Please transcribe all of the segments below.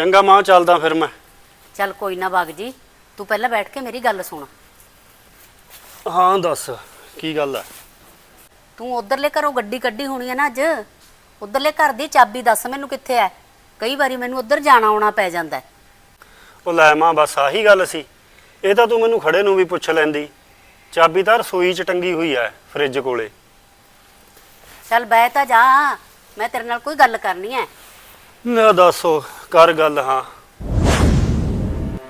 ਚੰਗਾ ਮਾਂ ਚੱਲਦਾ ਫਿਰ ਮੈਂ। ਚੱਲ ਕੋਈ ਨਾ ਬਾਗ ਜੀ ਤੂੰ ਪਹਿਲਾਂ ਬੈਠ ਕੇ ਮੇਰੀ ਗੱਲ ਸੁਣ। ਹਾਂ ਦੱਸ ਕੀ ਗੱਲ ਹੈ ਤੂੰ ਉਧਰਲੇ ਘਰੋਂ ਗੱਡੀ ਕੱਢੀ ਹੋਣੀ ਹੈ ਨਾ ਅੱਜ। ਉਧਰਲੇ ਘਰ ਦੀ ਚਾਬੀ ਦੱਸ ਮੈਨੂੰ ਕਿੱਥੇ ਹੈ ਕਈ ਵਾਰੀ ਮੈਨੂੰ ਉਧਰ ਜਾਣਾ ਆਉਣਾ ਪੈ ਜਾਂਦਾ ਹੈ। ਉਹ ਲੈ ਮਾਂ ਬਸ ਆਹੀ ਗੱਲ ਸੀ। ਇਹ ਤਾਂ ਤੂੰ ਮੈਨੂੰ ਖੜੇ ਨੂੰ ਵੀ ਪੁੱਛ ਲੈਂਦੀ। ਚਾਬੀ ਤਾਂ ਰਸੋਈ 'ਚ ਟੰਗੀ ਹੋਈ ਐ ਫ੍ਰਿਜ ਕੋਲੇ। ਚੱਲ ਬਹਿ ਤਾਂ ਜਾ ਮੈਂ ਤੇਰੇ ਨਾਲ ਕੋਈ ਗੱਲ ਕਰਨੀ ਹੈ ਨਾ ਦੱਸੋ, ਕਰ ਗੱਲ ਹਾਂ।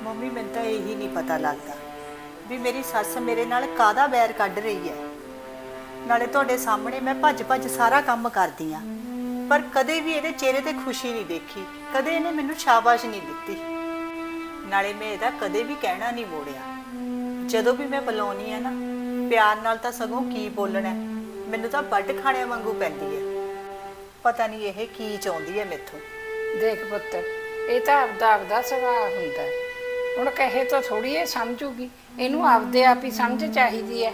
ਮੰਮੀ, ਮੈਨੂੰ ਤਾਂ ਇਹੀ ਨਹੀਂ ਪਤਾ ਲੱਗਦਾ ਵੀ ਮੇਰੀ ਸੱਸ ਮੇਰੇ ਨਾਲ ਕਾਦਾ ਬੈਰ ਕੱਢ ਰਹੀ ਹੈ। ਨਾਲੇ ਤੁਹਾਡੇ ਸਾਹਮਣੇ ਮੈਂ ਭੱਜ ਭੱਜ ਸਾਰਾ ਕੰਮ ਕਰਦੀ ਆ ਪਰ ਕਦੇ ਵੀ ਇਹਦੇ ਚਿਹਰੇ ਤੇ ਖੁਸ਼ੀ ਨਹੀਂ ਦੇਖੀ, ਕਦੇ ਇਹਨੇ ਮੈਨੂੰ ਸ਼ਾਬਾਸ਼ ਨਹੀਂ ਦਿੱਤੀ। ਨਾਲੇ ਮੈਂ ਇਹਦਾ ਕਦੇ ਵੀ ਕਹਿਣਾ ਨਹੀਂ ਮੋੜਿਆ। ਜਦੋਂ ਵੀ ਮੈਂ ਬੁਲਾਉਣੀ ਆ ਨਾ, ਪਿਆਰ ਨਾਲ ਤਾਂ ਸਗੋਂ ਕੀ ਬੋਲਣਾ, ਮੈਨੂੰ ਤਾਂ ਵੱਡ ਖਾਣਿਆਂ ਵਾਂਗੂ ਪੈਂਦੀ ਹੈ। ਪਤਾ ਨਹੀਂ ਇਹ ਕੀ ਚਾਹੁੰਦੀ ਹੈ ਮੇਥੋਂ। ਦੇਖ ਪੁੱਤ, ਇਹ ਤਾਂ ਆਪਦਾ ਆਪਦਾ ਸੁਭਾਅ ਹੁੰਦਾ ਹੈ। ਹੁਣ ਕਹੇ ਤਾਂ ਥੋੜੀ ਇਹ ਸਮਝੂਗੀ, ਇਹਨੂੰ ਆਪਦੇ ਆਪ ਹੀ ਸਮਝ ਚਾਹੀਦੀ ਹੈ।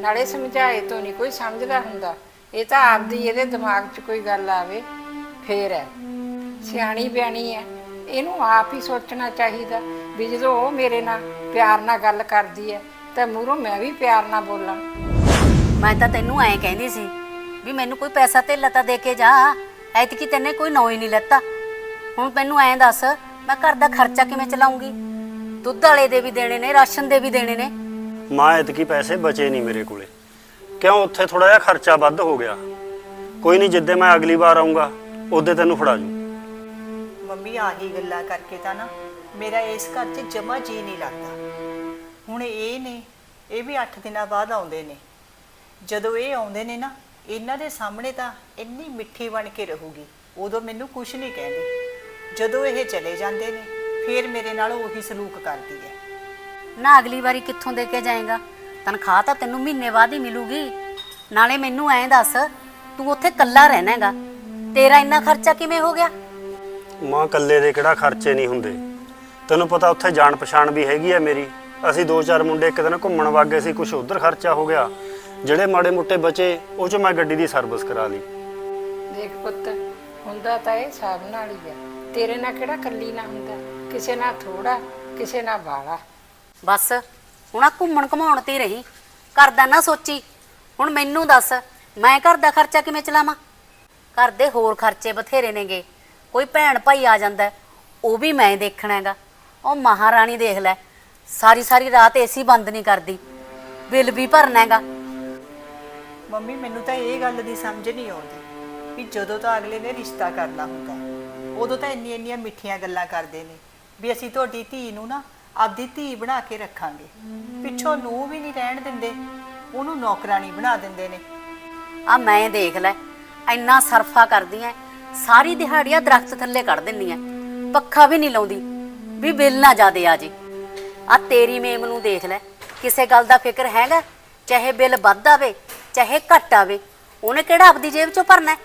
ਨਾਲੇ ਸਮਝਾਏ ਤੋਂ ਨਹੀਂ ਕੋਈ ਸਮਝਦਾ ਹੁੰਦਾ। ਇਹ ਤਾਂ ਆਪਦੀ ਇਹਦੇ ਦਿਮਾਗ 'ਚ ਕੋਈ ਗੱਲ ਆਵੇ, ਫੇਰ ਹੈ। ਸਿਆਣੀ ਬਿਆਣੀ ਹੈ, ਇਹਨੂੰ ਆਪ ਹੀ ਸੋਚਣਾ ਚਾਹੀਦਾ ਵੀ ਜਦੋਂ ਉਹ ਮੇਰੇ ਨਾਲ ਪਿਆਰ ਨਾਲ ਗੱਲ ਕਰਦੀ ਹੈ, ਤਾਂ ਮੂਹਰੋਂ ਮੈਂ ਵੀ ਪਿਆਰ ਨਾਲ ਬੋਲਾਂ। ਮੈਂ ਤਾਂ ਤੈਨੂੰ ਐਂ ਕਹਿੰਦੀ ਸੀ ਵੀ ਮੈਨੂੰ ਕੋਈ ਪੈਸਾ ਧੇਲਾ ਤਾਂ ਦੇ ਕੇ ਜਾ, ਐਤਕੀ ਤੈਨੇ ਕੋਈ ਨੌ ਹੀ ਨਹੀਂ ਲੱਤਾ। ਹੁਣ ਮੈਨੂੰ ਐਂ ਦੱਸ ਮੈਂ ਘਰ ਦਾ ਖਰਚਾ ਕਿਵੇਂ ਚਲਾਉਂਗੀ? ਦੁੱਧ ਵਾਲੇ ਦੇ ਵੀ ਦੇਣੇ ਨੇ ਰਾਸ਼ਨ ਦੇ ਵੀ ਦੇਣੇ ਨੇ। ਮਾਂ ਐਤਕੀ ਪੈਸੇ ਬਚੇ ਨਹੀਂ ਮੇਰੇ ਕੋਲੇ। ਕਿਉਂ? ਉੱਥੇ ਥੋੜਾ ਜਿਹਾ ਖਰਚਾ ਵੱਧ ਹੋ ਗਿਆ। ਕੋਈ ਨਹੀਂ ਜਿੱਦੇ ਮੈਂ ਅਗਲੀ ਵਾਰ ਆਉਂਗਾ ਉਹਦੇ ਤੈਨੂੰ ਫੜਾ ਜੂ। ਮੰਮੀ ਆਹੀ ਗੱਲਾਂ ਕਰਕੇ ਤਾਂ ਨਾ ਮੇਰਾ ਇਸ ਘਰ 'ਚ ਜਮਾ ਜੀ ਨਹੀਂ ਲੱਗਦਾ। ਹੁਣ ਇਹ ਨੇ ਇਹ ਵੀ 8 ਦਿਨਾਂ ਬਾਅਦ ਆਉਂਦੇ ਨੇ। ਜਦੋਂ ਇਹ ਆਉਂਦੇ ਨੇ ਨਾ ਇਹਨਾਂ ਦੇ ਸਾਹਮਣੇ ਤਾਂ ਇੰਨੀ ਮਿੱਠੀ ਬਣ ਕੇ ਰਹੂਗੀ। ਉਦੋਂ ਮੈਨੂੰ ਕੁਝ ਨਹੀਂ ਕਹਿੰਦੀ। ਜਦੋਂ ਇਹ ਚਲੇ ਜਾਂਦੇ ਨੇ ਫਿਰ ਮੇਰੇ ਨਾਲ ਉਹੀ ਸਲੂਕ ਕਰਦੀ ਹੈ। ਨਾ ਅਗਲੀ ਵਾਰੀ ਕਿੱਥੋਂ ਦੇ ਕੇ ਜਾਏਗਾ? ਤਨਖਾਹ ਤਾਂ ਤੈਨੂੰ ਮਹੀਨੇ ਬਾਅਦ ਹੀ ਮਿਲੂਗੀ। ਨਾਲੇ ਮੈਨੂੰ ਐਂ ਦੱਸ ਤੂੰ ਉੱਥੇ ਕੱਲਾ ਰਹਿਣਾ ਹੈਗਾ। ਤੇਰਾ ਇੰਨਾ ਖਰਚਾ ਕਿਵੇਂ ਹੋ ਗਿਆ? ਮਾਂ ਕੱਲੇ ਦੇ ਕਿਹੜਾ ਖਰਚੇ ਨਹੀਂ ਹੁੰਦੇ। ਤੈਨੂੰ ਪਤਾ ਉੱਥੇ ਜਾਣ ਪਛਾਣ ਵੀ ਹੈਗੀ ਆ ਮੇਰੀ। ਅਸੀਂ ਦੋ ਚਾਰ ਮੁੰਡੇ ਇੱਕ ਦਿਨ ਘੁੰਮਣ ਵਗ ਗਏ ਸੀ ਕੁਝ ਉਧਰ ਖਰਚਾ ਹੋ ਗਿਆ। ਜਿਹੜੇ ਮਾੜੇ ਮੁੱਟੇ ਬਚੇ ਉਹ ਚ ਮੈਂ ਗੱਡੀ ਦੀ ਸਰਵਿਸ ਕਰਾ ਲਈ। ਦੇਖ ਪੁੱਤ ਹੁੰਦਾ ਤਾਂ ਇਹ ਸਭ ਨਾਲ ਹੀ ਹੈ। ਤੇਰੇ ਨਾਲ ਕਿਹੜਾ ਕੱਲੀ ਨਾ ਹੁੰਦਾ? ਕਿਸੇ ਨਾਲ ਥੋੜਾ ਕਿਸੇ ਨਾਲ ਬਾਲਾ ਬਸ ਹੁਣ ਆ ਘੁੰਮਣ ਘਮਾਉਣ ਤੇ ਹੀ ਰਹੀ। ਘਰ ਦਾ ਨਾ ਸੋਚੀ। ਹੁਣ ਮੈਨੂੰ ਦੱਸ ਮੈਂ ਘਰ ਦਾ ਖਰਚਾ ਕਿਵੇਂ ਚਲਾਵਾਂ? ਘਰ ਦੇ ਹੋਰ ਖਰਚੇ ਬਥੇਰੇ ਨੇਗੇ। ਕੋਈ ਭੈਣ ਭਾਈ ਆ ਜਾਂਦਾ ਹੈ, ਉਹ ਵੀ ਮੈਂ ਦੇਖਣਾ ਹੈਗਾ। ਉਹ ਮਹਾਰਾਣੀ ਦੇਖ ਲੈ। ਸਾਰੀ ਸਾਰੀ ਰਾਤ ਏਸੀ ਬੰਦ ਨਹੀਂ ਕਰਦੀ। ਬਿੱਲ ਵੀ ਭਰਨਾ ਹੈਗਾ। ਮੰਮੀ ਮੈਨੂੰ ਤਾਂ ਇਹ ਗੱਲ ਦੀ ਸਮਝ ਨਹੀਂ ਆਉਂਦੀ ਵੀ ਜਦੋਂ ਤਾਂ ਅਗਲੇ ਨੇ ਰਿਸ਼ਤਾ ਕਰਨਾ ਹੁੰਦਾ ਉਦੋਂ ਤਾਂ ਇੰਨੀਆਂ ਇੰਨੀਆਂ ਮਿੱਠੀਆਂ ਗੱਲਾਂ ਕਰਦੇ ਨੇ ਵੀ ਅਸੀਂ ਤੁਹਾਡੀ ਧੀ ਨੂੰ ਨਾ ਆਪਦੀ ਧੀ ਬਣਾ ਕੇ ਰੱਖਾਂਗੇ। ਪਿੱਛੋਂ ਨੂੰ ਵੀ ਨਹੀਂ ਰਹਿਣ ਦਿੰਦੇ, ਉਹਨੂੰ ਨੌਕਰਾਨੀ ਬਣਾ ਦਿੰਦੇ ਨੇ। ਆ ਮੈਂ ਦੇਖ ਲੈ, ਇੰਨਾ ਸਰਫਾ ਕਰਦੀ ਐ, ਸਾਰੀ ਦਿਹਾੜੀਆਂ ਦਰਖਤ ਥੱਲੇ ਕੱਢ ਦਿੰਨੀ ਐ, ਪੱਖਾ ਵੀ ਨਹੀਂ ਲਾਉਂਦੀ, ਵੀ ਬਿੱਲ ਨਾ ਜਾਦੇ ਆ ਜੇ। ਆ ਤੇਰੀ ਮੇਮ ਨੂੰ ਦੇਖ ਲੈ, ਕਿਸੇ ਗੱਲ ਦਾ ਫਿਕਰ ਹੈਗਾ? ਚਾਹੇ ਬਿੱਲ ਵੱਧ ਆਵੇ, ਚਾਹੇ ਘੱਟ ਆਵੇ, ਉਹਨੇ ਕਿਹੜਾ ਆਪਦੀ ਜੇਬ ਚੋਂ ਭਰਨਾ ਹੈ?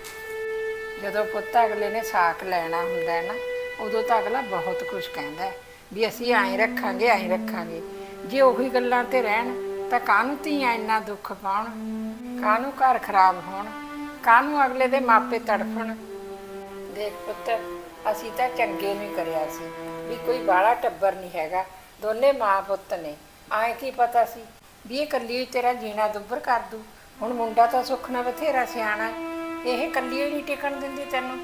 ਜਦੋਂ ਪੁੱਤ ਅਗਲੇ ਨੇ ਸਾਕ ਲੈਣਾ ਹੁੰਦਾ ਹੈ ਨਾ, ਉਦੋਂ ਤਾਂ ਅਗਲਾ ਬਹੁਤ ਕੁਝ ਕਹਿੰਦਾ ਹੈ ਵੀ ਅਸੀਂ ਐਂ ਰੱਖਾਂਗੇ ਐਂ ਰੱਖਾਂਗੇ। ਜੇ ਉਹੀ ਗੱਲਾਂ ਤੇ ਰਹਿਣ, ਤਾਂ ਕਾਹਨੂੰ ਧੀਆਂ ਇੰਨਾ ਦੁੱਖ ਪਾਉਣ? ਕਾਹਨੂੰ ਘਰ ਖਰਾਬ ਹੋਣ? ਕਾਹਨੂੰ ਅਗਲੇ ਦੇ ਮਾਪੇ ਤੜਫਣ? ਦੇਖ ਪੁੱਤ, ਅਸੀਂ ਤਾਂ ਚੰਗੇ ਨਹੀਂ ਕਰਿਆ ਸੀ ਵੀ ਕੋਈ ਬਾਹਲਾ ਟੱਬਰ ਨਹੀਂ ਹੈਗਾ, ਦੋਨੇ ਮਾਂ ਪੁੱਤ ਨੇ। ਆਏ ਕੀ ਪਤਾ ਸੀ ਵੀ ਇਹ ਕੱਲੀ ਤੇਰਾ ਜੀਣਾ ਦੁੱਬਰ ਕਰ ਦੂ ਹੁਣ ਮੁੰਡਾ ਤਾਂ ਸੁੱਖ ਨਾਲ ਬਥੇਰਾ ਸਿਆਣਾ ਇਹ ਕੱਲੀ ਹੀ ਨਹੀਂ ਟਿਕਣ ਦਿੰਦੀ ਤੈਨੂੰ।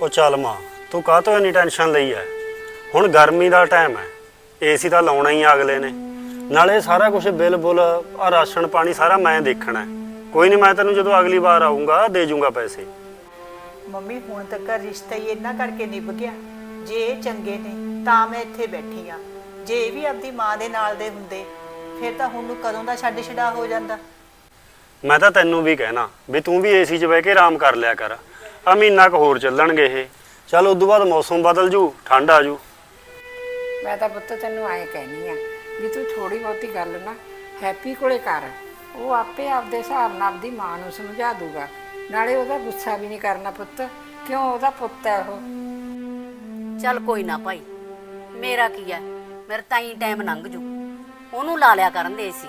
ਉਹ ਚੱਲ ਮਾਂ ਤੂੰ ਕਾਹ ਤੋਂ ਇੰਨੀ ਟੈਨਸ਼ਨ ਲਈ ਐ? ਹੁਣ ਗਰਮੀ ਦਾ ਟਾਈਮ ਐ ਏਸੀ ਤਾਂ ਲਾਉਣਾ ਹੀ ਆ ਅਗਲੇ ਨੇ। ਨਾਲੇ ਸਾਰਾ ਕੁਝ ਬਿੱਲ ਬੁੱਲ ਆ ਰਾਸ਼ਨ ਪਾਣੀ ਸਾਰਾ ਮੈਂ ਦੇਖਣਾ। ਕੋਈ ਨਹੀਂ ਮੈਂ ਤੈਨੂੰ ਜਦੋਂ ਅਗਲੀ ਵਾਰ ਆਉਂਗਾ ਦੇ ਜੂੰਗਾ ਪੈਸੇ। ਮੰਮੀ ਹੁਣ ਤੱਕ ਰਿਸ਼ਤਾ ਹੀ ਇੰਨਾ ਕਰਕੇ ਨਿਭ ਗਿਆ। ਜੇ ਇਹ ਚੰਗੇ ਨੇ ਤਾਂ ਮੈਂ ਇੱਥੇ ਬੈਠੀ ਆ। ਜੇ ਇਹ ਵੀ ਆਪਦੀ ਮਾਂ ਦੇ ਨਾਲ ਦੇ ਹੁੰਦੇ ਫਿਰ ਤਾਂ ਹੁਣ ਨੂੰ ਕਦੋਂ ਦਾ ਛੱਡ ਛਡਾ ਹੋ ਜਾਂਦਾ? ਮੈਂ ਤਾਂ ਤੈਨੂੰ ਵੀ ਕਹਿਣਾ ਵੀ ਤੂੰ ਵੀ ਏਸੀ 'ਚ ਬਹਿ ਕੇ ਆਰਾਮ ਕਰ ਲਿਆ ਕਰ। ਆ ਮਹੀਨਾ ਕੁ ਹੋਰ ਚੱਲਣਗੇ ਇਹ। ਚੱਲ ਉਦੋਂ ਬਾਅਦ ਮੌਸਮ ਬਦਲ ਜੂ ਠੰਡ ਆ ਜੂ। ਮੈਂ ਤਾਂ ਪੁੱਤ ਤੈਨੂੰ ਐਂ ਕਹਿਨੀ ਆ ਵੀ ਤੂੰ ਥੋੜੀ ਬਹੁਤੀ ਗੱਲ ਨਾ ਹੈਪੀ ਕੋਲੇ ਕਰ। ਉਹ ਆਪੇ ਆਪਦੇ ਹਿਸਾਬ ਨਾਲ ਆਪਦੀ ਮਾਂ ਨੂੰ ਸਮਝਾ ਦੂਗਾ। ਨਾਲੇ ਉਹਦਾ ਗੁੱਸਾ ਵੀ ਨਹੀਂ ਕਰਨਾ ਪੁੱਤ। ਕਿਉਂ ਉਹਦਾ ਪੁੱਤ ਹੈ ਉਹ? ਚੱਲ ਕੋਈ ਨਾ ਭਾਈ। ਮੇਰਾ ਕੀ ਐ ਮੇਰੇ ਤਾਂ ਹੀ ਟਾਈਮ ਲੰਘ ਜੂ। ਉਹਨੂੰ ਲਾ ਲਿਆ ਕਰਨ ਦੇ ਸੀ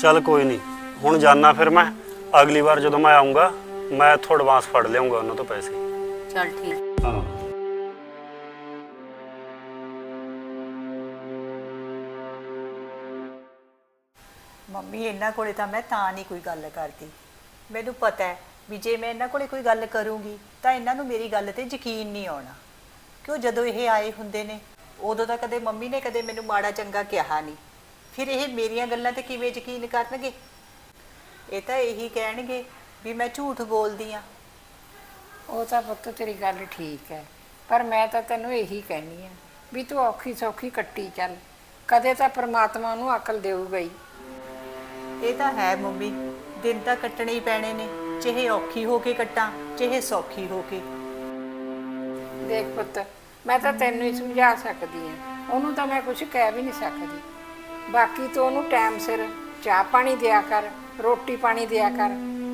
ਚੱਲ ਕੋਈ ਨਹੀਂ। ਹੁਣ ਜਾਣਾ ਫਿਰ ਮੈਂ। ਅਗਲੀ ਵਾਰ ਜਦੋਂ ਮੈਂ ਆਉਂਗਾ ਮੈਂ ਇੱਥੋਂ ਐਡਵਾਂਸ ਫੜ ਲਿਆਉਂਗਾ ਉਹਨਾਂ ਤੋਂ ਪੈਸੇ। ਚਲ ਠੀਕ। ਹਾਂ। ਮੰਮੀ ਇਹਨਾਂ ਕੋਲੇ ਤਾਂ ਮੈਂ ਤਾਂ ਨਹੀਂ ਕੋਈ ਗੱਲ ਕਰਦੀ। ਮੈਨੂੰ ਪਤਾ ਹੈ ਵੀ ਜੇ ਮੈਂ ਇਹਨਾਂ ਕੋਲੇ ਕੋਈ ਗੱਲ ਕਰੂੰਗੀ ਤਾਂ ਇਹਨਾਂ ਨੂੰ ਮੇਰੀ ਗੱਲ ਤੇ ਯਕੀਨ ਨਹੀਂ ਆਉਣਾ। ਕਿਉਂ ਜਦੋਂ ਇਹ ਆਏ ਹੁੰਦੇ ਨੇ ਉਦੋਂ ਤਾਂ ਕਦੇ ਮੰਮੀ ਨੇ ਕਦੇ ਮੈਨੂੰ ਮਾੜਾ ਚੰਗਾ ਕਿਹਾ ਨਹੀਂ। ਫਿਰ ਇਹ ਮੇਰੀਆਂ ਗੱਲਾਂ ਤੇ ਕਿਵੇਂ ਯਕੀਨ ਕਰਨਗੇ? ਇਹ ਤਾਂ ਇਹੀ ਕਹਿਣਗੇ ਵੀ ਮੈਂ ਝੂਠ ਬੋਲਦੀ ਆ। ਉਹ ਤਾਂ ਪੁੱਤ ਤੇਰੀ ਗੱਲ ਠੀਕ ਹੈ ਪਰ ਮੈਂ ਤਾਂ ਤੈਨੂੰ ਇਹੀ ਕਹਿਣੀ ਆ ਵੀ ਤੂੰ ਔਖੀ ਸੌਖੀ ਕੱਟੀ ਚੱਲ ਕਦੇ ਤਾਂ ਪ੍ਰਮਾਤਮਾ ਨੂੰ ਅਕਲ ਦੇਊਗਾ ਹੀ ਇਹ ਤਾਂ ਹੈ ਮੰਮੀ ਦਿਨ ਤਾਂ ਕੱਟਣੇ ਹੀ ਪੈਣੇ ਨੇ ਚਾਹੇ ਔਖੀ ਹੋ ਕੇ ਕੱਟਾਂ ਚਾਹੇ ਸੌਖੀ ਹੋ ਕੇ। ਦੇਖ ਪੁੱਤ ਮੈਂ ਤਾਂ ਤੈਨੂੰ ਹੀ ਸਮਝਾ ਸਕਦੀ ਆ ਉਹਨੂੰ ਤਾਂ ਮੈਂ ਕੁਝ ਕਹਿ ਵੀ ਨਹੀਂ ਸਕਦੀ। ਬਾਕੀ ਤੂੰ ਉਹਨੂੰ ਟਾਈਮ ਸਿਰ ਚਾਹ ਪਾਣੀ ਦਿਆ ਕਰ ਰੋਟੀ ਪਾਣੀ ਦਿਆ ਕਰ,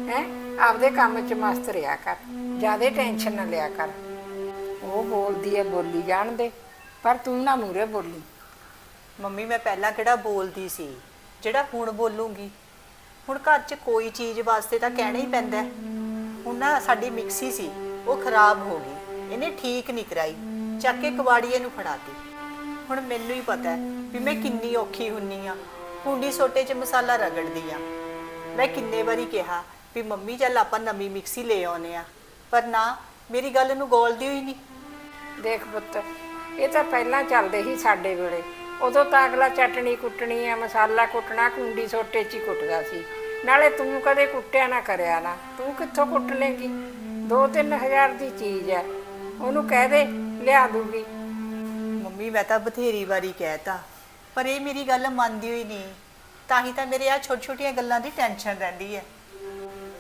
ਹੈ? ਆਪਦੇ ਕੰਮ 'ਚ ਮਸਤ ਰਿਹਾ ਕਰ, ਜਿਆਦੇ ਟੈਨਸ਼ਨ ਨਾ ਲਿਆ ਕਰ। ਉਹ ਬੋਲਦੀ ਹੈ ਬੋਲੀ ਜਾਣ ਦੇ, ਪਰ ਤੂੰ ਨਾ ਮੂਰੇ ਬੋਲੀ। ਮੰਮੀ, ਮੈਂ ਪਹਿਲਾਂ ਕਿਹੜਾ ਬੋਲਦੀ ਸੀ? ਜਿਹੜਾ ਹੁਣ ਬੋਲੂੰਗੀ। ਹੁਣ ਘਰ 'ਚ ਕੋਈ ਚੀਜ਼ ਵਾਸਤੇ ਤਾਂ ਕਹਿਣਾ ਹੀ ਪੈਂਦਾ ਹੈ। ਹੁਣ ਨਾ ਸਾਡੀ ਮਿਕਸੀ ਸੀ, ਉਹ ਖਰਾਬ ਹੋ ਗਈ। ਇਹਨੇ ਠੀਕ ਨਹੀਂ ਕਰਾਈ। ਚੱਕ ਕੇ ਕਵਾੜੀਏ ਨੂੰ ਫੜਾਤੀ ਹੁਣ ਮੈਨੂੰ ਹੀ ਪਤਾ ਹੈ ਵੀ ਮੈਂ ਕਿੰਨੀ ਔਖੀ ਹੁੰਨੀ ਆ। ਕੁੰਡੀ ਸੋਟੇ 'ਚ ਮਸਾਲਾ ਰਗੜਦੀ ਆ। ਮੈਂ ਕਿੰਨੇ ਵਾਰੀ ਕਿਹਾ ਵੀ ਮੰਮੀ ਚੱਲ ਆਪਾਂ ਨਵੀਂ ਮਿਕਸੀ ਲੈ ਆਉਨੇ ਆ ਪਰ ਨਾ ਮੇਰੀ ਗੱਲ ਨੂੰ ਗੋਲਦੀ ਹੋਈ ਨਹੀਂ। ਦੇਖ ਪੁੱਤ ਇਹ ਤਾਂ ਪਹਿਲਾਂ ਚੱਲਦੇ ਸੀ ਸਾਡੇ ਵੇਲੇ। ਉਦੋਂ ਤਾਂ ਅਗਲਾ ਚਟਣੀ ਕੁੱਟਣੀ ਆ ਮਸਾਲਾ ਕੁੱਟਣਾ ਕੁੰਡੀ ਸੋਟੇ 'ਚ ਹੀ ਕੁੱਟਦਾ ਸੀ। ਨਾਲੇ ਤੂੰ ਕਦੇ ਕੁੱਟਿਆ ਨਾ ਕਰਿਆ ਨਾ। ਤੂੰ ਕਿੱਥੋਂ ਕੁੱਟ ਲੇਗੀ? 2-3000 ਦੀ ਚੀਜ਼ ਹੈ ਉਹਨੂੰ ਕਹਿ ਦੇ ਲਿਆ ਦੂਗੀ। ਮੰਮੀ ਮੈਂ ਤਾਂ ਬਥੇਰੀ ਵਾਰੀ ਕਹਿਤਾ। ਪਰ ਇਹ ਮੇਰੀ ਗੱਲ ਮੰਨਦੀ ਹੋਈ ਨਹੀਂ। ਤਾਂ ਹੀ ਤਾਂ ਮੇਰੇ ਆ ਛੋਟੀ ਛੋਟੀਆਂ ਗੱਲਾਂ ਦੀ ਟੈਨਸ਼ਨ ਰਹਿੰਦੀ ਹੈ।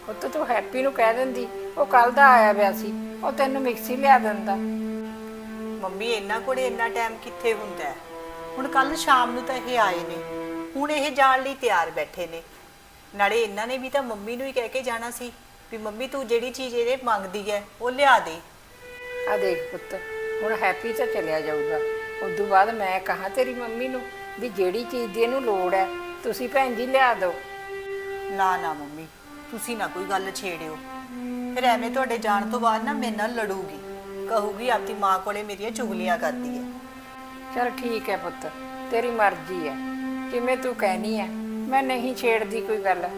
ਪੁੱਤ ਤੂੰ ਹੈਪੀ ਨੂੰ ਕਹਿ ਦਿੰਦੀ ਉਹ ਕੱਲ ਦਾ ਆਇਆ ਪਿਆ ਸੀ ਉਹ ਤੈਨੂੰ ਮਿਕਸੀ ਲਿਆ ਦਿੰਦਾ। ਮੰਮੀ ਇਹਨਾਂ ਕੋਲੇ ਇੰਨਾ ਟਾਈਮ ਕਿੱਥੇ ਹੁੰਦਾ ਹੈ? ਹੁਣ ਕੱਲ ਸ਼ਾਮ ਨੂੰ ਤਾਂ ਇਹ ਆਏ ਨੇ ਹੁਣ ਇਹ ਜਾਣ ਲਈ ਤਿਆਰ ਬੈਠੇ ਨੇ। ਨਾਲੇ ਇਹਨਾਂ ਨੇ ਵੀ ਤਾਂ ਮੰਮੀ ਨੂੰ ਹੀ ਕਹਿ ਕੇ ਜਾਣਾ ਸੀ ਵੀ ਮੰਮੀ ਤੂੰ ਜਿਹੜੀ ਚੀਜ਼ ਇਹਦੇ ਮੰਗਦੀ ਹੈ ਉਹ ਲਿਆ ਦੇ। ਆ ਦੇਖ ਪੁੱਤ ਹੁਣ ਹੈਪੀ ਤਾਂ ਚਲਿਆ ਜਾਊਗਾ। ਉਦੋਂ ਬਾਅਦ ਮੈਂ ਕਹਾ ਤੇਰੀ ਮੰਮੀ ਨੂੰ ਵੀ ਜਿਹੜੀ ਚੀਜ਼ ਦੀ ਇਹਨੂੰ ਲੋੜ ਹੈ ਤੁਸੀਂ ਭੈਣ ਜੀ ਲਿਆ ਦਿਓ। ਨਾ ਨਾ ਮੰਮੀ ਤੁਸੀਂ ਨਾ ਕੋਈ ਗੱਲ ਛੇੜਿਓ। ਫਿਰ ਐਵੇਂ ਤੁਹਾਡੇ ਜਾਣ ਤੋਂ ਬਾਅਦ ਨਾ ਮੇਰੇ ਨਾਲ ਲੜੂਗੀ। ਕਹੂਗੀ ਆਪਣੀ ਮਾਂ ਕੋਲੇ ਮੇਰੀਆਂ ਚੁਗਲੀਆਂ ਕਰਦੀ ਹੈ। ਚਲ ਠੀਕ ਹੈ ਪੁੱਤ ਤੇਰੀ ਮਰਜ਼ੀ ਹੈ। ਜਿਵੇਂ ਤੂੰ ਕਹਿਨੀ ਹੈ ਮੈਂ ਨਹੀਂ ਛੇੜਦੀ ਕੋਈ ਗੱਲ।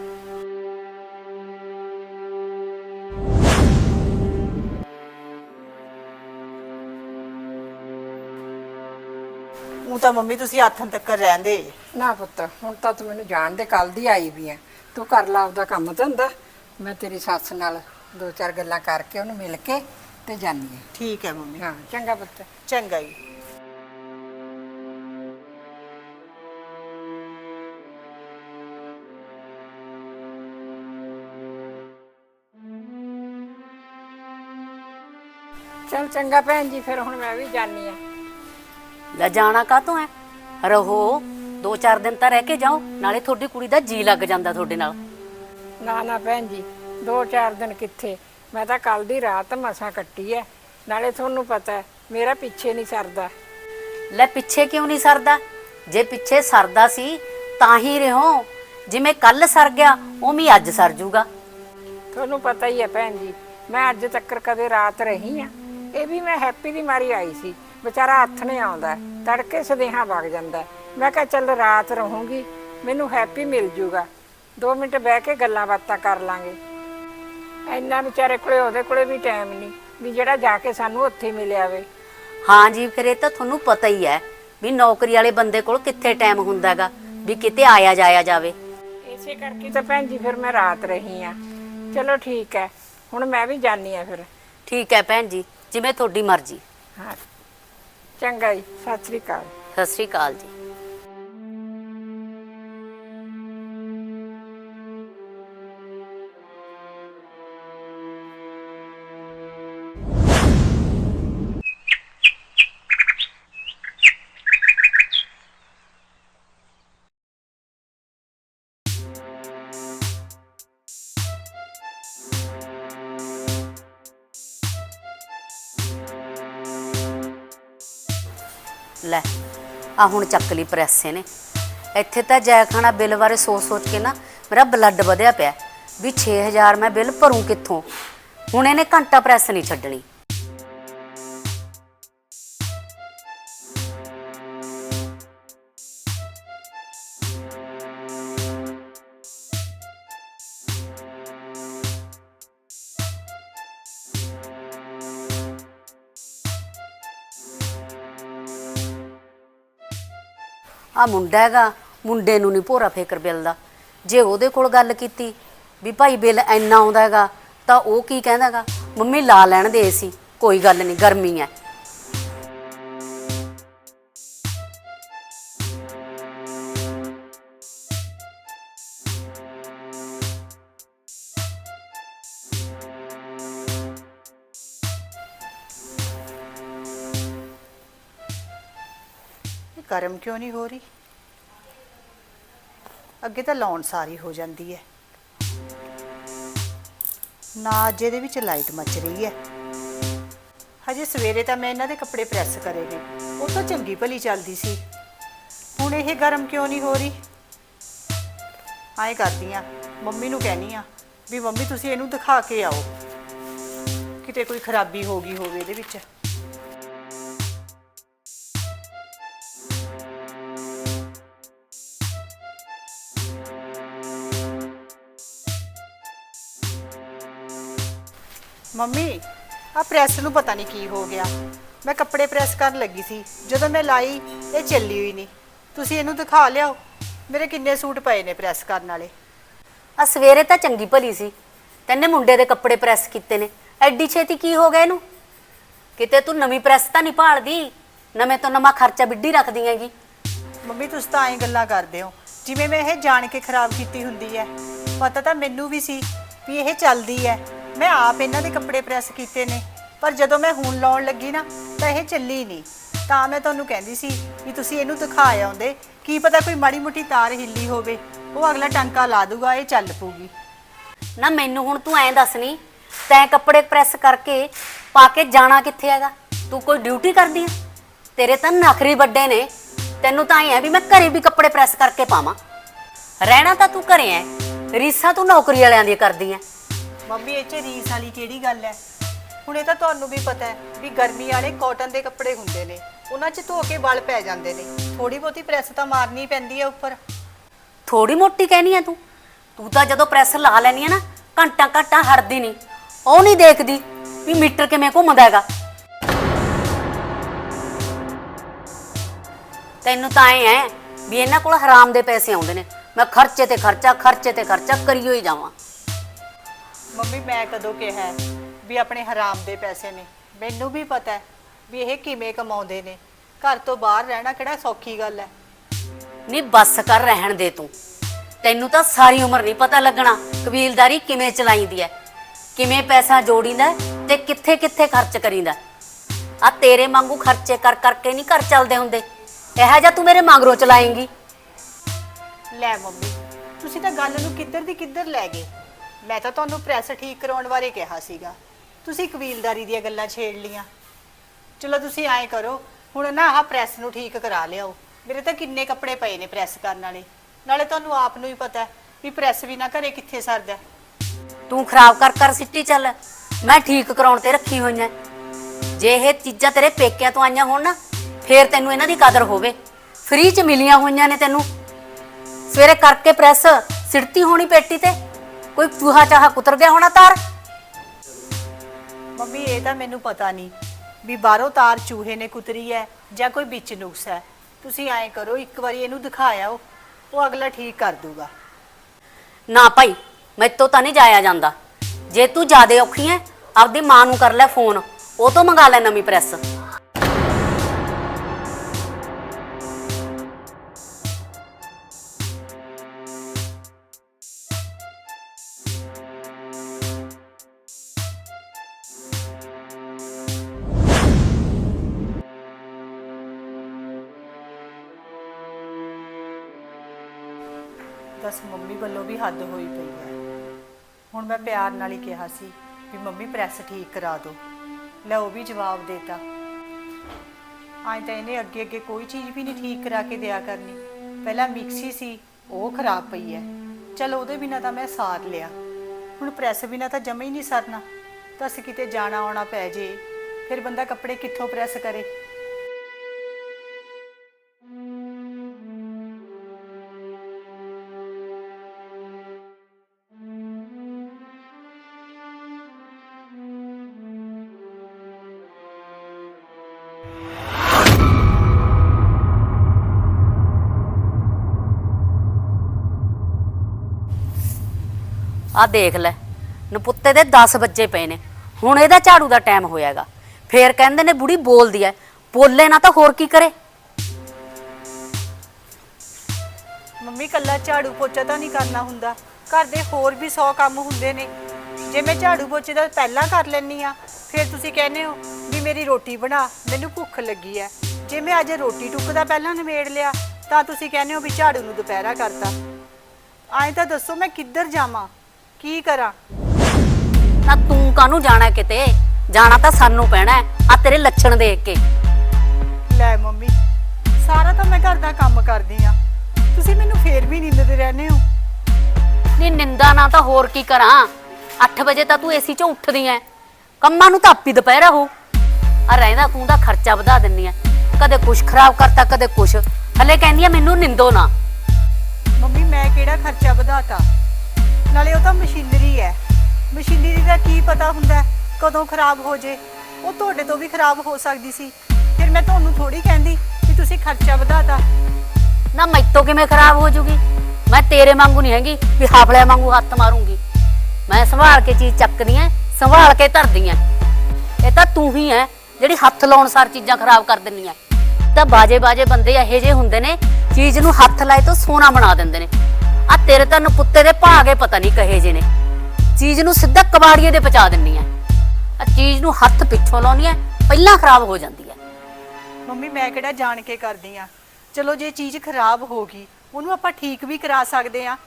ਉਹ ਤਾਂ ਮੰਮੀ ਤੁਸੀਂ ਹੱਥਾਂ ਤੱਕ ਰਹਿੰਦੇ। ਨਾ ਪੁੱਤ ਹੁਣ ਤਾਂ ਤੂੰ ਮੈਨੂੰ ਜਾਣ ਦੇ ਕੱਲ ਦੀ ਆਈ ਵੀ ਹੈ ਤੂੰ ਕਰ ਲਾ ਆਪਦਾ ਕੰਮ ਧੰਦਾ। ਮੈਂ ਤੇਰੀ ਸੱਸ ਨਾਲ ਦੋ ਚਾਰ ਗੱਲਾਂ ਕਰਕੇ ਉਹਨੂੰ ਮਿਲ ਕੇ ਤੇ ਜਾਨੀ ਹੈ ਠੀਕ ਹੈ ਮੰਮੀ। ਹਾਂ ਚੰਗਾ ਪੁੱਤ। ਚੰਗਾ ਜੀ। ਚਲ ਚੰਗਾ ਭੈਣ ਜੀ ਫਿਰ ਹੁਣ ਮੈਂ ਵੀ ਜਾਨੀ ਆ। ਲੈ ਜਾਣਾ ਕਾਤੋਂ ਹੈ ਰਹੋ ਦੋ ਚਾਰ ਦਿਨ ਤਾਂ ਰਹਿ ਕੇ ਜਾਓ ਨਾਲੇ ਤੁਹਾਡੀ ਕੁੜੀ ਦਾ ਜੀ ਲੱਗ ਜਾਂਦਾ ਤੁਹਾਡੇ ਨਾਲ। ਨਾ ਨਾ ਭੈਣ ਜੀ ਦੋ ਚਾਰ ਦਿਨ ਕਿੱਥੇ? ਮੈਂ ਤਾਂ ਕੱਲ ਦੀ ਰਾਤ ਮਸਾਂ ਕੱਟੀ ਐ। ਨਾਲੇ ਤੁਹਾਨੂੰ ਪਤਾ ਹੈ ਮੇਰਾ ਪਿੱਛੇ ਨਹੀਂ ਸਰਦਾ। ਲੈ ਪਿੱਛੇ ਕਿਉਂ ਨਹੀਂ ਸਰਦਾ? ਜੇ ਪਿੱਛੇ ਸਰਦਾ ਸੀ ਤਾਂ ਹੀ ਰਹੋ। ਜਿਵੇਂ ਕੱਲ ਸਰ ਗਿਆ ਉਵੇਂ ਹੀ ਅੱਜ ਸਰ ਜੂਗਾ। ਤੁਹਾਨੂੰ ਪਤਾ ਹੀ ਹੈ ਭੈਣ ਜੀ ਮੈਂ ਅੱਜ ਤੱਕ ਕਦੇ ਰਾਤ ਰਹੀ ਆ। ਇਹ ਵੀ ਮੈਂ ਹੈਪੀ ਦੀ ਮਾਰੀ ਆਈ ਸੀ। ਵਿਚਾਰਾ ਹੱਥ ਨਹੀਂ ਆਉਂਦਾ ਤੜਕੇ ਸਦੇਹਾ ਵਗ ਜਾਂਦਾ। ਮੈਂ ਕਿਹਾ ਚੱਲ ਰਾਤ ਰਹੂੰਗੀ ਮੈਨੂੰ ਹੈਪੀ ਮਿਲ ਜੂਗਾ। 2 ਮਿੰਟ ਬਹਿ ਕੇ ਗੱਲਾਂ ਬਾਤਾਂ ਕਰ ਲਾਂਗੇ। ਇੰਨਾ ਵਿਚਾਰੇ ਕੋਲੇ ਉਹਦੇ ਕੋਲੇ ਵੀ ਟਾਈਮ ਨਹੀਂ ਵੀ ਜਿਹੜਾ ਜਾ ਕੇ ਸਾਨੂੰ ਉੱਥੇ ਮਿਲਿਆ ਵੇ। ਹਾਂ ਜੀ ਫਿਰ ਇਹ ਤਾਂ ਤੁਹਾਨੂੰ ਪਤਾ ਹੀ ਹੈ ਵੀ ਨੌਕਰੀ ਵਾਲੇ ਬੰਦੇ ਕੋਲ ਕਿੱਥੇ ਟਾਈਮ ਹੁੰਦਾਗਾ ਵੀ ਕਿਤੇ ਆਇਆ ਜਾਇਆ ਜਾਵੇ। ਇਸੇ ਕਰਕੇ ਤਾਂ ਭੈਣ ਜੀ ਫਿਰ ਮੈਂ ਰਾਤ ਰਹੀ ਆ ਚਲੋ ਠੀਕ ਹੈ ਹੁਣ ਮੈਂ ਵੀ ਜਾਣੀ ਆ ਫਿਰ। ਠੀਕ ਹੈ ਭੈਣ ਜੀ ਜਿਵੇਂ ਤੁਹਾਡੀ ਮਰਜ਼ੀ। ਹਾਂ। ਚੰਗਾ ਜੀ ਸਤਿ ਸ੍ਰੀ ਅਕਾਲ। ਸਤਿ ਸ੍ਰੀ ਅਕਾਲ ਜੀ। ਲੈ। ਆ ਹੁਣ ਚੱਕ ਲਈ ਪ੍ਰੈਸੇ ਨੇ। ਇੱਥੇ ਤਾਂ ਜੈਖਾਨਾ ਬਿੱਲ ਬਾਰੇ ਸੋਚ ਸੋਚ ਕੇ ਨਾ ਮੇਰਾ ਬਲੱਡ ਵਧਿਆ ਪਿਆ। ਵੀ 6000 ਮੈਂ ਬਿੱਲ ਭਰੂੰ ਕਿੱਥੋਂ? ਹੁਣ ਇਹਨੇ ਘੰਟਾ ਪ੍ਰੈਸ ਨਹੀਂ ਛੱਡਣੀ। ਆ ਮੁੰਡਾ ਹੈਗਾ, ਮੁੰਡੇ ਨੂੰ ਨਹੀਂ ਭੋਰਾ ਫਿਕਰ ਬਿੱਲ ਦਾ ਜੇ ਉਹਦੇ ਕੋਲ ਗੱਲ ਕੀਤੀ ਵੀ ਭਾਈ ਬਿੱਲ ਇੰਨਾ ਆਉਂਦਾ ਹੈਗਾ, ਤਾਂ ਉਹ ਕੀ ਕਹਿੰਦਾਗਾ ਮੰਮੀ ਲਾ ਲੈਣ ਦੇ ਸੀ ਕੋਈ ਗੱਲ ਨਹੀਂ, ਗਰਮੀ ਹੈ। ਗਰਮ ਕਿਉਂ ਨਹੀਂ ਹੋ ਰਹੀ? ਅੱਗੇ ਤਾਂ ਲਾਉਣ ਸਾਰੀ ਹੋ ਜਾਂਦੀ ਹੈ। ਨਾ ਅੱਜ ਇਹਦੇ ਵਿੱਚ ਲਾਈਟ ਮੱਚ ਰਹੀ ਹੈ। ਹਜੇ ਸਵੇਰੇ ਤਾਂ ਮੈਂ ਇਹਨਾਂ ਦੇ ਕੱਪੜੇ ਪ੍ਰੈਸ ਕਰੇ ਨੇ। ਉਹ ਤਾਂ ਚੰਗੀ ਭਲੀ ਚੱਲਦੀ ਸੀ। ਹੁਣ ਇਹ ਗਰਮ ਕਿਉਂ ਨਹੀਂ ਹੋ ਰਹੀ? ਆਏ ਕਰਦੀ ਆ ਮੰਮੀ ਨੂੰ ਕਹਿਨੀ ਆ ਵੀ ਮੰਮੀ ਤੁਸੀਂ ਇਹਨੂੰ ਦਿਖਾ ਕੇ ਆਓ। ਕਿਤੇ ਕੋਈ ਖਰਾਬੀ ਹੋ ਗਈ ਹੋਵੇ ਇਹਦੇ ਵਿੱਚ। ਮੰਮੀ ਆ ਪ੍ਰੈਸ ਨੂੰ ਪਤਾ ਨਹੀਂ ਕੀ ਹੋ ਗਿਆ। ਮੈਂ ਕੱਪੜੇ ਪ੍ਰੈਸ ਕਰਨ ਲੱਗੀ ਸੀ ਜਦੋਂ ਮੈਂ ਲਾਈ ਇਹ ਚੱਲੀ ਹੋਈ ਨਹੀਂ ਤੁਸੀਂ ਇਹਨੂੰ ਦਿਖਾ ਲਿਆਓ ਮੇਰੇ ਕਿੰਨੇ ਸੂਟ ਪਏ ਨੇ ਪ੍ਰੈਸ ਕਰਨ ਵਾਲੇ। ਆ ਸਵੇਰੇ ਤਾਂ ਚੰਗੀ ਭਲੀ ਸੀ। ਤੈਨੇ ਮੁੰਡੇ ਦੇ ਕੱਪੜੇ ਪ੍ਰੈਸ ਕੀਤੇ ਨੇ। ਐਡੀ ਛੇਤੀ ਕੀ ਹੋ ਗਿਆ ਇਹਨੂੰ? ਕਿਤੇ ਤੂੰ ਨਵੀਂ ਪ੍ਰੈਸ ਤਾਂ ਨਹੀਂ ਭਾਲਦੀ? ਨਵੇਂ ਤੋਂ ਨਵਾਂ ਖਰਚਾ ਵਿੱਢੀ ਰੱਖਦੀ ਹੈਗੀ। ਮੰਮੀ ਤੁਸੀਂ ਤਾਂ ਐਂ ਗੱਲਾਂ ਕਰਦੇ ਹੋ। ਜਿਵੇਂ ਮੈਂ ਇਹ ਜਾਣ ਕੇ ਖਰਾਬ ਕੀਤੀ ਹੁੰਦੀ ਹੈ। ਪਤਾ ਤਾਂ ਮੈਨੂੰ ਵੀ ਸੀ ਵੀ ਇਹ ਚੱਲਦੀ ਹੈ। ਮੈਂ ਆਪ ਇਹਨਾਂ ਦੇ ਕੱਪੜੇ ਪ੍ਰੈਸ ਕੀਤੇ ਨੇ, ਪਰ ਜਦੋਂ ਮੈਂ ਹੁਣ ਲਾਉਣ ਲੱਗੀ ਨਾ, ਤਾਂ ਇਹ ਚੱਲੀ ਨਹੀਂ। ਤਾਂ ਮੈਂ ਤੁਹਾਨੂੰ ਕਹਿੰਦੀ ਸੀ ਵੀ ਤੁਸੀਂ ਇਹਨੂੰ ਦਿਖਾ ਆਉਂਦੇ, ਕੀ ਪਤਾ ਕੋਈ ਮਾੜੀ ਮੋਟੀ ਤਾਰ ਹਿੱਲੀ ਹੋਵੇ, ਉਹ ਅਗਲਾ ਟਾਂਕਾ ਲਾ ਦੂਗਾ, ਇਹ ਚੱਲ ਪੂਗੀ ਨਾ ਮੈਨੂੰ ਹੁਣ ਤੂੰ ਐਂ ਦੱਸ ਨੀ, ਤੈਂ ਕੱਪੜੇ ਪ੍ਰੈਸ ਕਰਕੇ ਪਾ ਕੇ ਜਾਣਾ ਕਿੱਥੇ ਹੈਗਾ? ਤੂੰ ਕੋਈ ਡਿਊਟੀ ਕਰਦੀ ਆ? ਤੇਰੇ ਤਾਂ ਨਖਰੀ ਵੱਡੇ ਨੇ, ਤੈਨੂੰ ਤਾਂ ਐ ਵੀ ਮੈਂ ਘਰੇ ਵੀ ਕੱਪੜੇ ਪ੍ਰੈਸ ਕਰਕੇ ਪਾਵਾਂ। ਰਹਿਣਾ ਤਾਂ ਤੂੰ ਘਰੇ ਐ, ਰੀਸਾਂ ਤੂੰ ਨੌਕਰੀ ਵਾਲਿਆਂ ਦੀ ਕਰਦੀ ਐ। ਮੰਮੀ, ਇਹ ਚ ਰੀਸ ਵਾਲੀ ਕਿਹੜੀ ਗੱਲ ਹੈ ਹੁਣ ਇਹ ਤਾਂ ਤੁਹਾਨੂੰ ਵੀ ਪਤਾ ਹੈ ਵੀ ਗਰਮੀ ਵਾਲੇ ਕਾਟਨ ਦੇ ਕੱਪੜੇ ਹੁੰਦੇ ਨੇ। ਉਹਨਾਂ 'ਚ ਧੋ ਕੇ ਵਲ ਪੈ ਜਾਂਦੇ ਨੇ। ਥੋੜੀ ਬਹੁਤੀ ਪ੍ਰੈਸ ਤਾਂ ਮਾਰਨੀ ਪੈਂਦੀ ਹੈ ਉੱਪਰ। ਥੋੜੀ ਮੋਟੀ ਕਹਿਨੀ ਐ ਤੂੰ? ਤੂੰ ਤਾਂ ਜਦੋਂ ਪ੍ਰੈਸ ਲਾ ਲੈਣੀ ਐ ਨਾ, ਘੰਟਾ ਘੰਟਾ ਹਟਦੀ ਨਹੀਂ ਉਹ ਨਹੀਂ ਦੇਖਦੀ ਵੀ ਮੀਟਰ ਕਿਵੇਂ ਘੁੰਮਦਾ ਹੈਗਾ। ਤੈਨੂੰ ਤਾਂ ਐ ਐ ਵੀ ਇਹਨਾਂ ਕੋਲ ਹਰਾਮ ਦੇ ਪੈਸੇ ਆਉਂਦੇ ਨੇ। ਮੈਂ ਖਰਚੇ ਤੇ ਖਰਚਾ, ਖਰਚੇ ਤੇ ਖਰਚਾ ਕਰੀ ਹੋਈ ਜਾਵਾਂ। ਮੰਮੀ ਮੈਂ ਕਦੋਂ ਕਿਹਾ ਹੈ ਵੀ ਆਪਣੇ ਹਰਾਮ ਦੇ ਪੈਸੇ ਨੇ? ਮੈਨੂੰ ਵੀ ਪਤਾ ਹੈ ਵੀ ਇਹ ਕਿਵੇਂ ਕਮਾਉਂਦੇ ਨੇ। ਘਰ ਤੋਂ ਬਾਹਰ ਰਹਿਣਾ ਕਿਹੜਾ ਸੌਖੀ ਗੱਲ ਹੈ? ਨਹੀਂ ਬੱਸ ਕਰ ਰਹਿਣ ਦੇ ਤੂੰ। ਤੈਨੂੰ ਤਾਂ ਸਾਰੀ ਉਮਰ ਨਹੀਂ ਪਤਾ ਲੱਗਣਾ ਕਬੀਲਦਾਰੀ ਕਿਵੇਂ ਚਲਾਈਦੀ ਐ ਕਿਵੇਂ ਪੈਸਾ ਜੋੜੀਦਾ ਹੈ ਤੇ ਕਿੱਥੇ ਕਿੱਥੇ ਖਰਚ ਕਰੀਦਾ ਆ ਤੇਰੇ ਵਾਂਗੂ ਖਰਚੇ ਕਰ ਕਰਕੇ ਨਹੀਂ ਘਰ ਚੱਲਦੇ ਹੁੰਦੇ। ਇਹੋ ਜਿਹਾ ਤੂੰ ਮੇਰੇ ਮਗਰੋਂ ਚਲਾਏਂਗੀ। ਲੈ ਮੰਮੀ ਤੁਸੀਂ ਤਾਂ ਗੱਲ ਨੂੰ ਕਿੱਧਰ ਦੀ ਕਿੱਧਰ ਲੈ ਗਏ? ਮੈਂ ਤਾਂ ਤੁਹਾਨੂੰ ਪ੍ਰੈਸ ਠੀਕ ਕਰਾਉਣ ਬਾਰੇ ਕਿਹਾ ਸੀਗਾ। ਤੁਸੀਂ ਕਬੀਲਦਾਰੀ ਦੀਆਂ ਗੱਲਾਂ ਛੇੜ ਲੀਆਂ ਚਲੋ ਤੁਸੀਂ ਐਂ ਕਰੋ, ਹੁਣ ਨਾ ਆਹ ਪ੍ਰੈਸ ਨੂੰ ਠੀਕ ਕਰਾ ਲਿਆਓ। ਮੇਰੇ ਤਾਂ ਕਿੰਨੇ ਕੱਪੜੇ ਪਏ ਨੇ ਪ੍ਰੈਸ ਕਰਨ ਵਾਲੇ। ਨਾਲੇ ਤੁਹਾਨੂੰ ਆਪ ਨੂੰ ਹੀ ਪਤਾ ਹੈ ਵੀ ਪ੍ਰੈਸ ਵੀ ਨਾ ਘਰੇ ਕਿੱਥੇ ਸਰਦਾ। ਹੈ। ਤੂੰ ਖਰਾਬ ਕਰ ਕਰ ਸਿੱਟੀ ਚੱਲ। ਮੈਂ ਠੀਕ ਕਰਾਉਣ ਤੇ ਰੱਖੀ ਹੋਈਆਂ ਜੇ ਇਹ ਚੀਜ਼ਾਂ ਤੇਰੇ ਪੇਕਿਆਂ ਤੋਂ ਆਈਆਂ ਹੋਣ ਨਾ, ਫੇਰ ਤੈਨੂੰ ਇਹਨਾਂ ਦੀ ਕਦਰ ਹੋਵੇ। ਫ੍ਰੀ ਚ ਮਿਲੀਆਂ ਹੋਈਆਂ ਨੇ ਤੈਨੂੰ। ਸਵੇਰੇ ਕਰਕੇ ਪ੍ਰੈਸ ਸਿੜਤੀ ਹੋਣੀ ਪੇਟੀ ਤੇ। ਕੋਈ ਚੂਹਾ ਚਾਹਾ ਕੁਤਰ ਗਿਆ ਹੋਣਾ ਤਾਰ? ਮੰਮੀ ਇਹ ਤਾਂ ਮੈਨੂੰ ਪਤਾ ਨਹੀਂ ਵੀ ਬਾਹਰੋਂ ਤਾਰ ਚੂਹੇ ਨੇ ਕੁਤਰੀ ਹੈ ਜਾਂ ਕੋਈ ਵਿੱਚ ਨੁਕਸ ਹੈ। ਤੁਸੀਂ ਐਂ ਕਰੋ ਇੱਕ ਵਾਰੀ ਇਹਨੂੰ ਦਿਖਾਇਆ ਉਹ ਅਗਲਾ ਠੀਕ ਕਰ ਦੂਗਾ। ਨਾ ਭਾਈ ਮੈਥੋਂ ਤਾਂ ਨਹੀਂ ਜਾਇਆ ਜਾਂਦਾ। ਜੇ ਤੂੰ ਜ਼ਿਆਦੇ ਔਖੀ ਐ ਆਪਦੀ ਮਾਂ ਨੂੰ ਕਰ ਲੈ ਫੋਨ ਉਹ ਤੋਂ ਮੰਗਾ ਲੈ ਨਵੀਂ ਪ੍ਰੈਸ। ਦੱਸ ਮੰਮੀ ਵੱਲੋਂ ਵੀ ਹੱਦ ਹੋਈ ਪਈ ਹੈ। ਹੁਣ ਮੈਂ ਪਿਆਰ ਨਾਲ ਹੀ ਕਿਹਾ ਸੀ ਵੀ ਮੰਮੀ ਪ੍ਰੈਸ ਠੀਕ ਕਰਾ ਦਿਓ। ਲੈ ਉਹ ਵੀ ਜਵਾਬ ਦੇਤਾ। ਆਏ ਤਾਂ ਇਹਨੇ ਅੱਗੇ ਅੱਗੇ ਕੋਈ ਚੀਜ਼ ਵੀ ਨਹੀਂ ਠੀਕ ਕਰਾ ਕੇ ਦਿਆ ਕਰਨੀ। ਪਹਿਲਾਂ ਮਿਕਸੀ ਸੀ, ਉਹ ਖਰਾਬ ਪਈ ਹੈ। ਚਲ ਉਹਦੇ ਬਿਨਾ ਤਾਂ ਮੈਂ ਸਾਰ ਲਿਆ। ਹੁਣ ਪ੍ਰੈਸ ਬਿਨਾ ਤਾਂ ਜਮੇ ਹੀ ਨਹੀਂ ਸਰਨਾ। ਦੱਸ ਕਿਤੇ ਜਾਣਾ ਆਉਣਾ ਪੈ ਜੇ। ਫਿਰ ਬੰਦਾ ਕੱਪੜੇ ਕਿੱਥੋਂ ਪ੍ਰੈਸ ਕਰੇ? ਆਹ ਦੇਖ ਲੈ, ਨਪੁੱਤੇ ਦੇ 10 ਵਜੇ ਪਏ ਨੇ। ਹੁਣ ਇਹਦਾ ਝਾੜੂ ਦਾ ਟਾਈਮ ਹੋਇਆਗਾ। ਫੇਰ ਕਹਿੰਦੇ ਨੇ ਬੁੜੀ ਬੋਲਦੀ ਐ, ਬੋਲੇ ਨਾ ਤਾਂ ਹੋਰ ਕੀ ਕਰੇ? ਮੰਮੀ ਕੱਲਾ ਝਾੜੂ ਪੋਚਾ ਤਾਂ ਨਹੀਂ ਕਰਨਾ ਹੁੰਦਾ। ਘਰ ਦੇ ਹੋਰ ਵੀ 100 ਕੰਮ ਹੁੰਦੇ ਨੇ। ਜੇ ਮੈਂ ਝਾੜੂ ਪੋਚੇ ਦਾ ਪਹਿਲਾਂ ਕਰ ਲੈਣੀ ਆ ਫਿਰ ਤੁਸੀਂ ਕਹਿੰਦੇ ਹੋ ਵੀ ਮੇਰੀ ਰੋਟੀ ਬਣਾ, ਮੈਨੂੰ ਭੁੱਖ ਲੱਗੀ ਐ। ਜੇ ਮੈਂ ਅੱਜ ਰੋਟੀ ਟੁੱਕ ਦਾ ਪਹਿਲਾਂ ਨਿਬੇੜ ਲਿਆ, ਤਾਂ ਤੁਸੀਂ ਕਹਿੰਦੇ ਹੋ ਵੀ ਝਾੜੂ ਨੂੰ ਦੁਪਹਿਰਾ ਕਰਤਾ। ਐਂ ਤਾਂ ਦੱਸੋ ਮੈਂ ਕਿੱਧਰ ਜਾਵਾਂ? ਕੀ ਕਰਾਂ? ਨਾ ਤੂੰ ਕਾਹਨੂੰ ਜਾਣਾ ਕਿਤੇ? ਜਾਣਾ ਤਾਂ ਸਾਨੂੰ ਪੈਣਾ ਆ ਤੇਰੇ ਲੱਛਣ ਦੇਖ ਕੇ। ਲੈ ਮੰਮੀ ਸਾਰਾ ਤਾਂ ਮੈਂ ਘਰ ਦਾ ਕੰਮ ਕਰਦੀ ਆ। ਤੁਸੀਂ ਮੈਨੂੰ ਫੇਰ ਵੀ ਨਿੰਦਦੇ ਰਹਿੰਦੇ ਹੋ। ਨਹੀਂ ਨਿੰਦਾ ਨਾ ਤਾਂ ਹੋਰ ਕੀ ਕਰਾਂ। 8 ਵਜੇ ਤਾਂ ਤੂੰ ਏਸੀ ਚੋਂ ਉੱਠਦੀ ਐ। ਕੰਮਾਂ ਨੂੰ ਤਾਂ ਆਪੀ ਦੁਪਹਿਰਾ ਹੋ ਆ ਰਹਿੰਦਾ ਤੂੰ ਦਾ ਖਰਚਾ ਵਧਾ ਦਿੰਨੀ ਐ ਕਦੇ ਕੁਛ ਖਰਾਬ ਕਰਤਾ ਕਦੇ ਕੁਛ। ਹਲੇ ਕਹਿੰਦੀ ਐ ਮੈਨੂੰ ਨਿੰਦੋ ਨਾ। ਮੰਮੀ ਮੈਂ ਕਿਹੜਾ ਖਰਚਾ ਵਧਾਤਾ? ਨਾਲੇ ਉਹ ਤਾਂ ਮਸ਼ੀਨਰੀ ਹੈ। ਮਸ਼ੀਨਰੀ ਦਾ ਕੀ ਪਤਾ ਹੁੰਦਾ ਕਦੋਂ ਖਰਾਬ ਹੋ ਜੇ। ਉਹ ਤੁਹਾਡੇ ਤੋਂ ਵੀ ਖਰਾਬ ਹੋ ਸਕਦੀ ਸੀ। ਫਿਰ ਮੈਂ ਤੁਹਾਨੂੰ ਥੋੜੀ ਕਹਿੰਦੀ ਕਿ ਤੁਸੀਂ ਖਰਚਾ ਵਧਾਤਾ। ਨਾ ਮੈਤੋਂ ਕਿਵੇਂ ਖਰਾਬ ਹੋ ਜੂਗੀ? ਮੈਂ ਤੇਰੇ ਵਾਂਗੂ ਨਹੀਂ ਹੈਗੀ ਵੀ ਹਾਫਲਿਆਂ ਵਾਂਗੂ ਹੱਥ ਮਾਰੂੰਗੀ। ਮੈਂ ਸੰਭਾਲ ਕੇ ਚੀਜ਼ ਚੱਕਦੀ ਐ ਸੰਭਾਲ ਕੇ ਧਰਦੀ ਐ ਇਹ ਤਾਂ ਤੂੰ ਹੀ ਐ ਜਿਹੜੀ ਹੱਥ ਲਾਉਣ ਸਾਰ ਚੀਜ਼ਾਂ ਖਰਾਬ ਕਰ ਦਿੰਨੀ ਐ ਤਾਂ ਬਾਜੇ ਬਾਜੇ ਬੰਦੇ ਇਹੋ ਜਿਹੇ ਹੁੰਦੇ ਨੇ, ਚੀਜ਼ ਨੂੰ ਹੱਥ ਲਾਏ ਤੋਂ ਸੋਨਾ ਬਣਾ ਦਿੰਦੇ ਨੇ। ਆ ਤੇਰੇ ਤਾਂ ਨਪੁੱਤੇ ਦੇ ਭਾਗੇ ਪਤਾ ਨਹੀਂ ਕਹੇ ਜੇ ਨੇ। ਚੀਜ਼ ਨੂੰ ਸਿੱਧਾ ਕਬਾੜੀਏ ਦੇ ਪਹੁੰਚਾ ਦਿੰਨੀ ਐ। ਆ ਚੀਜ਼ ਨੂੰ ਹੱਥ ਪਿੱਛੋਂ ਲਾਉਣੀ ਐ, ਪਹਿਲਾਂ ਖਰਾਬ ਹੋ ਜਾਂਦੀ ਐ। ਮੰਮੀ, ਮੈਂ ਕਿਹੜਾ ਜਾਣ ਕੇ ਕਰਦੀ ਆ? ਚਲੋ ਜੇ ਚੀਜ਼ ਖਰਾਬ ਹੋ ਗਈ, ਉਹਨੂੰ ਆਪਾਂ ਠੀਕ ਵੀ ਕਰਾ ਸਕਦੇ ਆ।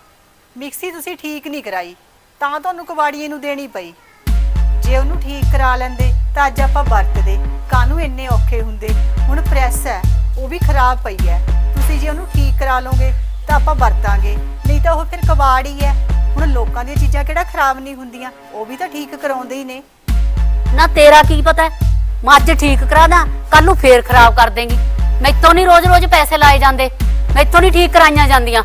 ਮਿਕਸੀ ਤੁਸੀਂ ਠੀਕ ਨਹੀਂ ਕਰਾਈ, ਤਾਂ ਤੁਹਾਨੂੰ ਕਬਾੜੀਏ ਨੂੰ ਦੇਣੀ ਪਈ। ਜੇ ਉਹਨੂੰ ਠੀਕ ਕਰਾ ਲੈਂਦੇ, ਤਾਂ ਅੱਜ ਆਪਾਂ ਵਰਤਦੇ। ਕਾਹਨੂੰ ਇੰਨੇ ਔਖੇ ਹੁੰਦੇ। ਹੁਣ ਪ੍ਰੈਸ ਹੈ ਉਹ ਵੀ ਖਰਾਬ ਪਈ ਹੈ ਤੁਸੀਂ ਜੇ ਉਹਨੂੰ ਠੀਕ ਕਰਾ ਲੋਗੇ ਤਾਂ ਆਪਾਂ ਵਰਤਾਂਗੇ। ਨਹੀਂ ਤਾਂ ਉਹ ਫਿਰ ਕਬਾੜ ਹੀ ਹੈ। ਹੁਣ ਲੋਕਾਂ ਦੀਆਂ ਚੀਜ਼ਾਂ ਕਿਹੜਾ ਖਰਾਬ ਨਹੀਂ ਹੁੰਦੀਆਂ ਉਹ ਵੀ ਤਾਂ ਠੀਕ ਕਰਾਉਂਦੇ ਹੀ ਨੇ। ਨਾ ਤੇਰਾ ਕੀ ਪਤਾ ਮੈਂ ਅੱਜ ਠੀਕ ਕਰਾ ਦਾਂ ਕੱਲ ਨੂੰ ਫੇਰ ਖਰਾਬ ਕਰ ਦੇਂਗੀ। ਮੈਥੋਂ ਨਹੀਂ ਰੋਜ਼-ਰੋਜ਼ ਪੈਸੇ ਲਾਏ ਜਾਂਦੇ ਮੈਥੋਂ ਨਹੀਂ ਠੀਕ ਕਰਾਈਆਂ ਜਾਂਦੀਆਂ।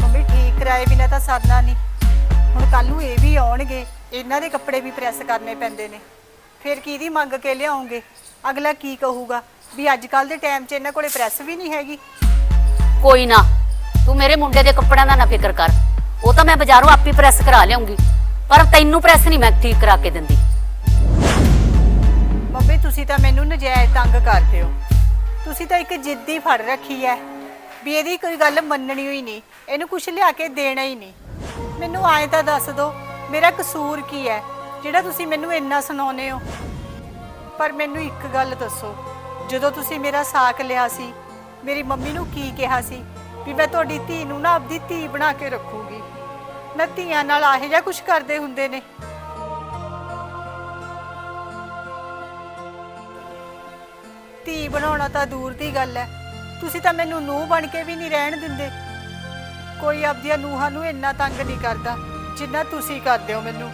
ਮੰਮੀ ਠੀਕ ਕਰਾਏ ਬਿਨਾ ਤਾਂ ਸਰਨਾ ਨਹੀਂ। ਹੁਣ ਕੱਲ ਨੂੰ ਇਹ ਵੀ ਆਉਣਗੇ ਇਹਨਾਂ ਦੇ ਕੱਪੜੇ ਵੀ ਪ੍ਰੈਸ ਕਰਨੇ ਪੈਂਦੇ ਨੇ। ਫਿਰ ਕਿਹਦੀ ਮੰਗ ਕੇ ਲਿਆਉਂਗੇ? ਅਗਲਾ ਕੀ ਕਹੂਗਾ? ਵੀ ਅੱਜ ਕੱਲ ਦੇ ਟਾਈਮ 'ਚ ਇਹਨਾਂ ਕੋਲੇ ਪ੍ਰੈਸ ਵੀ ਨਹੀਂ ਹੈਗੀ। ਕੋਈ ਨਾ ਤੂੰ ਮੇਰੇ ਮੁੰਡੇ ਦੇ ਕੱਪੜਿਆਂ ਦਾ ਨਾ ਫਿਕਰ ਕਰ। ਉਹ ਤਾਂ ਮੈਂ ਬਾਜ਼ਾਰੋਂ ਆਪੀ ਪ੍ਰੈਸ ਕਰਾ ਲਿਆਉਂਗੀ, ਪਰ ਤੈਨੂੰ ਪ੍ਰੈਸ ਨਹੀਂ ਮੈਂ ਠੀਕ ਕਰਾ ਕੇ ਦਿੰਦੀ। ਮੰਮੀ ਤੁਸੀਂ ਤਾਂ ਮੈਨੂੰ ਨਜਾਇਜ਼ ਤੰਗ ਕਰਦੇ ਹੋ। ਤੁਸੀਂ ਤਾਂ ਇੱਕ ਜਿੱਦੀ ਫੜ ਰੱਖੀ ਹੈ ਵੀ ਇਹਦੀ ਕੋਈ ਗੱਲ ਮੰਨਣੀ ਹੋਈ ਨਹੀਂ, ਇਹਨੂੰ ਕੁਝ ਲਿਆ ਕੇ ਦੇਣਾ ਹੀ ਨਹੀਂ। ਮੈਨੂੰ ਆਏ ਤਾਂ ਦੱਸ ਦਿਓ ਮੇਰਾ ਕਸੂਰ ਕੀ ਹੈ ਜਿਹੜਾ ਤੁਸੀਂ ਮੈਨੂੰ ਇੰਨਾ ਸੁਣਾਉਂਦੇ ਹੋ। ਪਰ ਮੈਨੂੰ ਇੱਕ ਗੱਲ ਦੱਸੋ, ਜਦੋਂ ਤੁਸੀਂ ਮੇਰਾ ਸਾਕ ਲਿਆ ਸੀ, ਮੇਰੀ ਮੰਮੀ ਨੂੰ ਕੀ ਕਿਹਾ ਸੀ? ਵੀ ਮੈਂ ਤੁਹਾਡੀ ਧੀ ਨੂੰ ਨਾ ਆਪਦੀ ਧੀ ਬਣਾ ਕੇ ਰੱਖੂਗੀ। ਨਾ ਧੀਆਂ ਨਾਲ ਆਹੇ ਜਿਹਾ ਕੁਝ ਕਰਦੇ ਹੁੰਦੇ ਨੇ। ਧੀ ਬਣਾਉਣਾ ਤਾਂ ਦੂਰ ਦੀ ਗੱਲ ਹੈ। ਤੁਸੀਂ ਤਾਂ ਮੈਨੂੰ ਨੂੰਹ ਬਣ ਕੇ ਵੀ ਨਹੀਂ ਰਹਿਣ ਦਿੰਦੇ। ਕੋਈ ਆਪਦੀਆਂ ਨੂੰਹਾਂ ਨੂੰ ਇੰਨਾ ਤੰਗ ਨਹੀਂ ਕਰਦਾ, ਜਿੰਨਾ ਤੁਸੀਂ ਕਰਦੇ ਹੋ ਮੈਨੂੰ।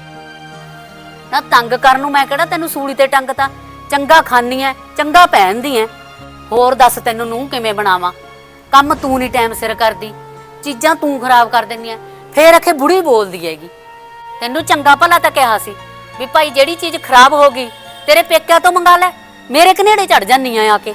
ਨਾ ਤੰਗ ਕਰਨ ਨੂੰ ਮੈਂ ਕਿਹੜਾ ਤੈਨੂੰ ਸੂਲੀ ਤੇ ਟੰਗਤਾ ਚੰਗਾ ਖਾਨੀ ਐ, ਚੰਗਾ ਪਹਿਨਦੀ ਐ। ਹੋਰ ਦੱਸ ਤੈਨੂੰ ਨੂੰ ਕਿਵੇਂ ਬਣਾਵਾਂ? ਕੰਮ ਤੂੰ ਨਹੀਂ ਟਾਈਮ ਸਿਰ ਕਰਦੀ, ਚੀਜ਼ਾਂ ਤੂੰ ਖਰਾਬ ਕਰ ਦਿੰਦੀ ਐ ਫੇਰ ਅਖੇ ਬੁੜੀ ਬੋਲਦੀ ਹੈਗੀ। ਤੈਨੂੰ ਚੰਗਾ ਭਲਾ ਤਾਂ ਕਿਹਾ ਸੀ ਵੀ ਭਾਈ ਜਿਹੜੀ ਚੀਜ਼ ਖਰਾਬ ਹੋ ਗਈ, ਤੇਰੇ ਪੇਕਿਆਂ ਤੋਂ ਮੰਗਾ ਲੈ, ਮੇਰੇ ਕਨੇੜੇ ਚੜ ਜਾਂਦੀਆਂ ਆ ਕੇ।